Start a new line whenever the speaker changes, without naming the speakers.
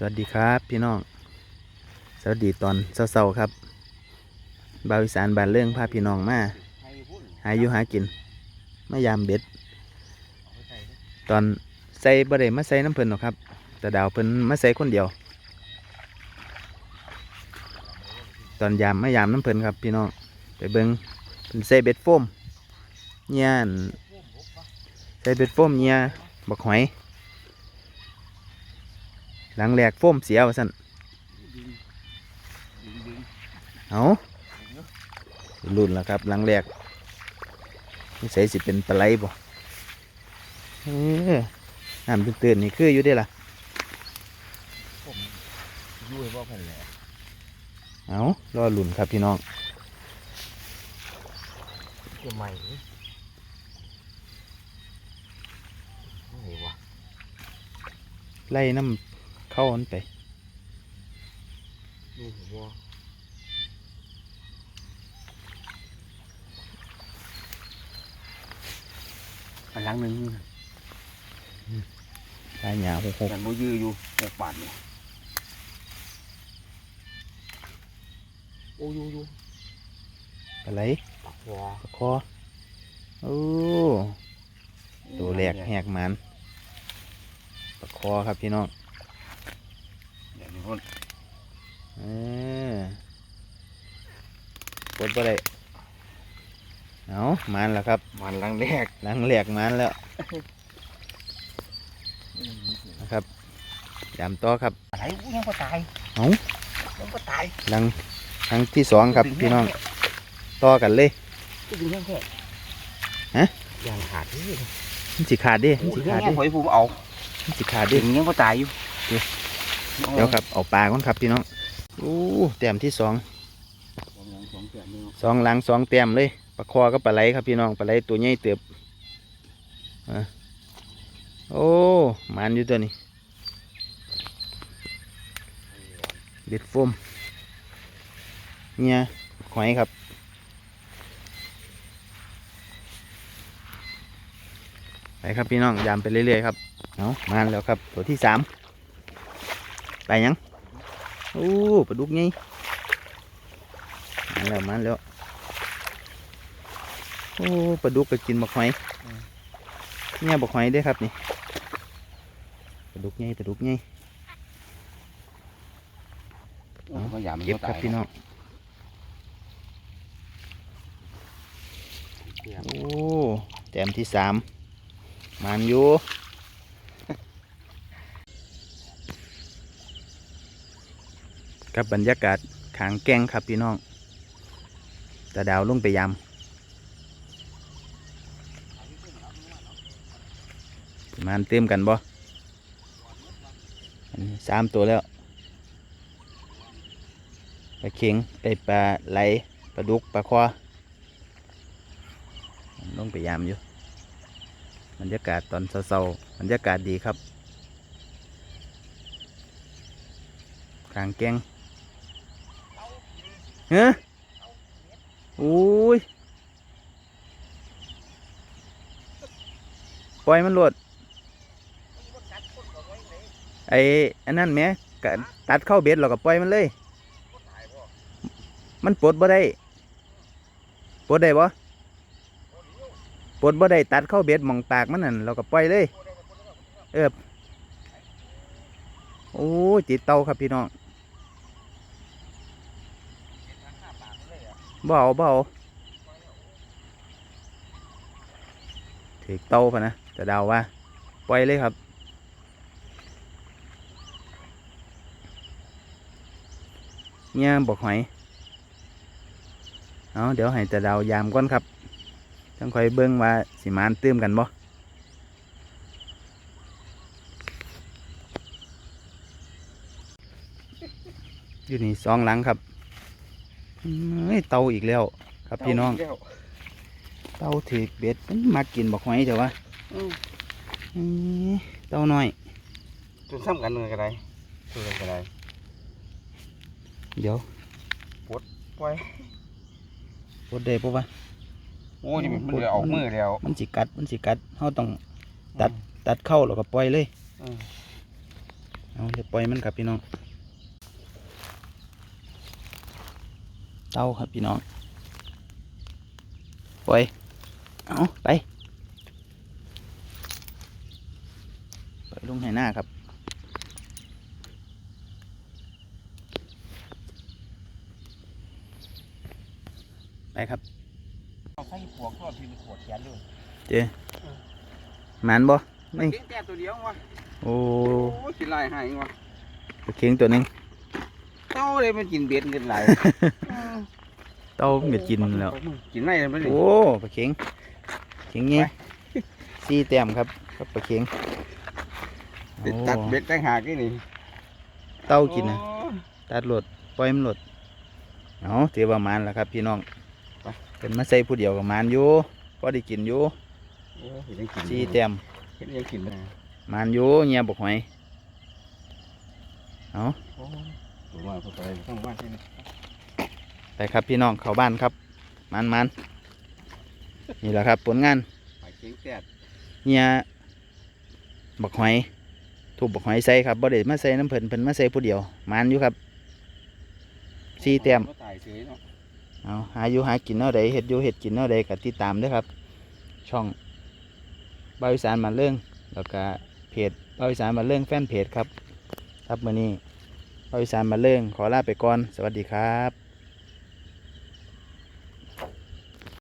สวัสดีครับพี่น้อง สวัสดีตอนเช้าๆครับ บาวอีสานบานเรื่องพาพี่น้องมา หาอยู่หากินมายามเบ็ด ตอนใส่บ่ได้มาใส่น้ำเพิ่นหรอกครับ แต่ดาวเพิ่นมาใส่คนเดียว ตอนยามมายามน้ำเพิ่นครับพี่น้อง ไปเบิงเพิ่นใส่เบ็ดโฟมเงียใส่เบ็ดโฟมเงียบักหอย หลังแหลกโฟมเสียว่าสั่นเอาลุ่นแล้วครับ หลังแหลกนี่ใส่สิเป็นปลาไหลบ่เออน้ำตื่นๆนี่คืออยู่ได้ล่ะ
ด้วยว่าแผ่นแหละ
เอารอลุ่นครับพี่น้อง
จะใหม่ไหนวะ
ไล่น้ำ เข้ามันไป
ดูหัวอันหลังหนึ่ง
ลายหยาหกหก
แต่โมยืออยู่หกบาทเนี่ยโอ้ยูยู
ปลาไหล
ปักหัว
ปลาคอโอ้ตัวแหลกแหกหมันปลาคอครับพี่น้อง
เดี๋ยวนี้คน
เออปลดบ่ได้เอาหมันแล้วครับ
มันหลังแรก
หลังแหลกหมันแล้วนะครับยามต่อครับ
อะไรยังก็ตาย
เอ้า
ยังก็ตาย
หลังหลังที่สองครับพี่น้องต่อกันเลย
ก็ดึงยังแค่
ฮะ
ยางขาดที่
มันสิขาดเดิมันสิ
ยั
ขาด
ง
เดิ
หอยผมเอา
มันสิขาด
ดึ
เดิ
งยังก็ตายอยู่
เดี๋ยวครับเอาปลาก่อนครับพี่น้องโอ้แต้มที่สอง
สองเตือนนี่
สองหลังสองแต้มเลยปลาคอก็ปลาไหลครับพี่น้องปลาไหลตัวใหญ่เติบอะโอ้มันอยู่ตัวนี้เบ็ดโฟมเนี่ยหอยครับไปครับพี่น้องยามไปเรื่อยๆครับเอามาแล้วครับตัวที่สาม ไปยังโอ้ปลาดุกไงมาแล้วมาแล้วโอ้ปลาดุกก็กินบักหอยเนี่ยบักหอยเด้วยครับนี่ปลาดุกไงปลาดุกไง
ก็ยาม
เก็บครับพี่น้องโอ้แต้มที่สามมันอยู่ กับบรรยากาศขางแกงครับพี่น้องตาดาวลงไปยำมันเต็มกันบ่อันนี้สามตัวแล้วปลาเข็งไอปลาไหลปลาดุกปลาควาลงไปยามอยู่บรรยากาศตอนเศร้าๆบรรยากาศดีครับขางแกง ฮ้ยโอ้ย ปล่อยมันหลดไอ้อันนั้นแหม่กะตัดเข้าเบ็ดเราก็ปล่อยมันเลย มันปลดบ่ได้ปลดได้บ่ปลดบ่ได้ตัดเข้าเบ็ดหมองปากมันนั่นเราก็ปล่อยเลย เออโอ้ยติดเตาครับพี่น้อง เอาบ่เอาถือเตาพะนะจะเดาว่า ปล่อยเลยครับ เนี่ยบอกหอย เอาเดี๋ยวให้แต่ดาวยามก่อนครับจังคอยเบิ้งว่าสิมานตื้มกันบ่อยู่นี่สองหลังครับ เอ้ยเตาอีกแล้ว ครับพี่น้อง เตาถือเบ็ดมันมากินบอกหอยเถอะวะอื้อเตาน้อย
จนซ้ำกันเลยก็ได้คือก็ได้
เดี๋ยว
ปล่อย
ปลดได้ปะวะ
โอ้ยนี่มันเหลือออกมือแล้ว
มันสิกัด มันสิกัดเฮาต้อง ตัด ตัดเข้าแล้วก็ปล่อยเลย
อืม
เอาเดี๋ยวปล่อยมันครับพี่น้อง เต้าครับพี่น้องปล่อยเอาไปปล่อยลงให้หน้าครับไปครับ
เอาใส่ปวกก็พี่มันปวดแขนด้วย
เจหมันบ่
ไม่
ไม่
แค่ตัวเดียววะ
โอ้
โอ้ยกินลายหายวะ
ปลาเค็งตัวหนึง
เต้าเลยมันกินเบ็ดกินหลาย
เต้ามันก็กินแล้ว
กินไรมันเลย
โอ้ปลาเค็งเค็งงี้สี่แต้มครับครับปลาเค็งโอ้
ตัดเบ็ดตั้งหากนี่นี่
เต้ากินนะ
โอ้ย
ตัดรถปล่อยมันรถเอาถือว่ามันแล้วครับ พี่น้อง
ไป
เป็นมาใส่ผู้เดียวกับมันอยู่พอได้กินอยู่
โอ้ยเห็นยังกิน
สี่แต้ม
เห็นยังกินเลย
มันอยู่เงียบกหอยเอา
โอ้ยตัวมาตัวอะไรต้องว่าใช่ไหม
ไปครับพี่น้องเข้าบ้านครับ มันมันนี่แหละครับ ผลงาน
ไปเก่งแตด
เงียบักหอยถูกบักหอยใส่ครับบ่ได้มาใส่น้ำเพิ่นเพิ่นมาใส่ผู้เดียวมันอยู่ครับสี่แต้ม
ก็ตายเฉยเนาะ
เอาหาอยู่หากินเนาะใดเฮ็ดอยู่เฮ็ดกินเนาะใดก็ติดตามเด้วยครับ ช่องบาวอีสานมาเรื่องแล้วก็เพจบาวอีสานมาเรื่องแฟนเพจครับ ครับมื้อนี้ บาวอีสานมาเรื่องขอลาไปก่อน สวัสดีครับ